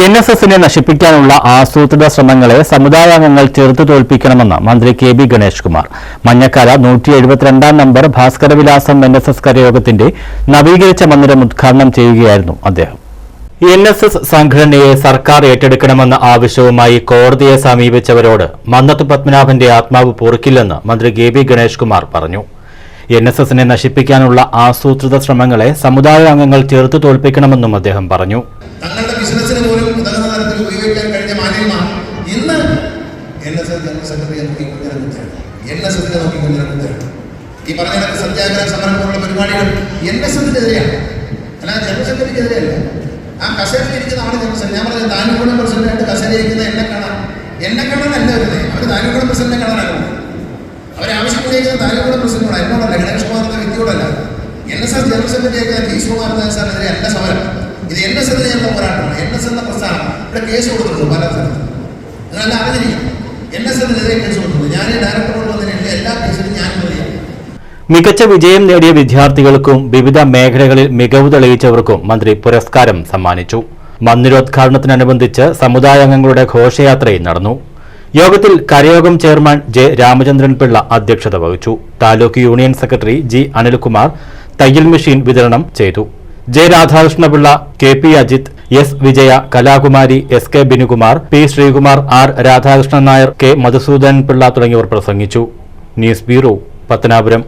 N S എസിനെ നശിപ്പിക്കാനുള്ള ആസൂത്രിത ശ്രമങ്ങളെ സമുദായാംഗങ്ങൾ ചെറുത്തു തോൽപ്പിക്കണമെന്ന് മന്ത്രി കെ ബി ഗണേഷ് കുമാർ മഞ്ഞക്കാല നൂറ്റി എഴുപത്തിരണ്ടാം number Bhaskaravilasam N S S കരയോഗത്തിന്റെ നവീകരിച്ച മന്ദിരം ഉദ്ഘാടനം ചെയ്യുകയായിരുന്നു അദ്ദേഹം. എൻ എസ് എസ് സംഘടനയെ സർക്കാർ ഏറ്റെടുക്കണമെന്ന ആവശ്യവുമായി കോടതിയെ സമീപിച്ചവരോട് മന്നത്ത് പത്മനാഭന്റെ ആത്മാവ് പൊറുക്കില്ലെന്ന് മന്ത്രി കെ ബി ഗണേഷ് കുമാർ പറഞ്ഞു. എൻ എസ് എസിനെ നശിപ്പിക്കാനുള്ള ആസൂത്രിത ശ്രമങ്ങളെ സമുദായാംഗങ്ങൾ ചെറുത്തു തോൽപ്പിക്കണമെന്നും അദ്ദേഹം പറഞ്ഞു. തങ്ങളുടെ ബിസിനസ്സിന് പോലും ഉതകുന്ന തരത്തിൽ ഉപയോഗിക്കാൻ കഴിഞ്ഞ മാന്യന്മാർ ഇന്ന് എൻ എസ് എസ് ജനറൽ സെക്രട്ടറിയെ നോക്കി കുഞ്ഞിനെ കുത്തിയാണ് എൻ എസ് എസിനെ നോക്കി കുഞ്ഞിനെ കുത്തിയാണ് ഈ പറഞ്ഞ സത്യാഗ്രഹ സമരം പോലുള്ള പരിപാടികൾ എൻ എസ് എസിനെതിരെയാണ് അല്ല ജനറൽ സെക്രട്ടറിക്കെതിരെയല്ല ആ കസേരയിൽ ഇരിക്കുന്ന ആൾ ജനറൽ സെക്രട്ടറി. ഞാൻ പറഞ്ഞത് താലൂക്കുളം പ്രസിഡന്റായിട്ട് കസേരയിൽ ഇരിക്കുന്ന എന്നെ കാണാൻ എന്നെ കാണാനല്ല വരുന്നത് അവർ താലൂക്കുളം പ്രസിഡന്റിനെ കാണാനാണ് വരുന്നത് അവരെ ആവശ്യപ്പെട്ടിരിക്കുന്ന താലൂക്കുളം പ്രസിഡന്റോട് എന്നോടല്ല Ganesh Kumar വ്യക്തിയോടല്ല. N S S general secretary ആയിരിക്കുന്ന ടി ശിവകുമാർ സാറിനെതിരെ അല്ല സമരം. ഇത് എൻ എസ് എതിരെയുള്ള പോരാട്ടമാണ്. എൻ എസ് എന്ന പ്രസ്ഥാനം ഇവിടെ കേസ് കൊടുത്തിട്ടുണ്ട് പല സ്ഥലത്തും. നല്ല അറിഞ്ഞിരിക്കും എൻ എസ് എന്നെതിരെ കേസ് കൊടുത്തിട്ടുണ്ട്. ഞാൻ ഡയറക്ടറോട് വന്നതിനുള്ള എല്ലാ കേസിലും ഞാൻ പ്രതിയാണ് മികച്ച വിജയം നേടിയ വിദ്യാർത്ഥികൾക്കും വിവിധ മേഖലകളിൽ മികവ് തെളിയിച്ചവർക്കും മന്ത്രി പുരസ്കാരം സമ്മാനിച്ചു. മന്ദിരോദ്ഘാടനത്തിനനുബന്ധിച്ച് സമുദായാംഗങ്ങളുടെ ഘോഷയാത്രയും നടന്നു. യോഗത്തിൽ കരയോഗം ചെയർമാൻ ജെ രാമചന്ദ്രൻ പിള്ള അധ്യക്ഷത വഹിച്ചു. Taluk union secretary G Anilkumar തയ്യൽ മെഷീൻ വിതരണം ചെയ്തു. J Radhakrishnapillai K P Ajith S Vijaya Kalakumari S K Binukumar P Sreekumar R Radhakrishnan Nair K Madhusudan Pillai തുടങ്ങിയവർ പ്രസംഗിച്ചു. News bureau Pathanapuram.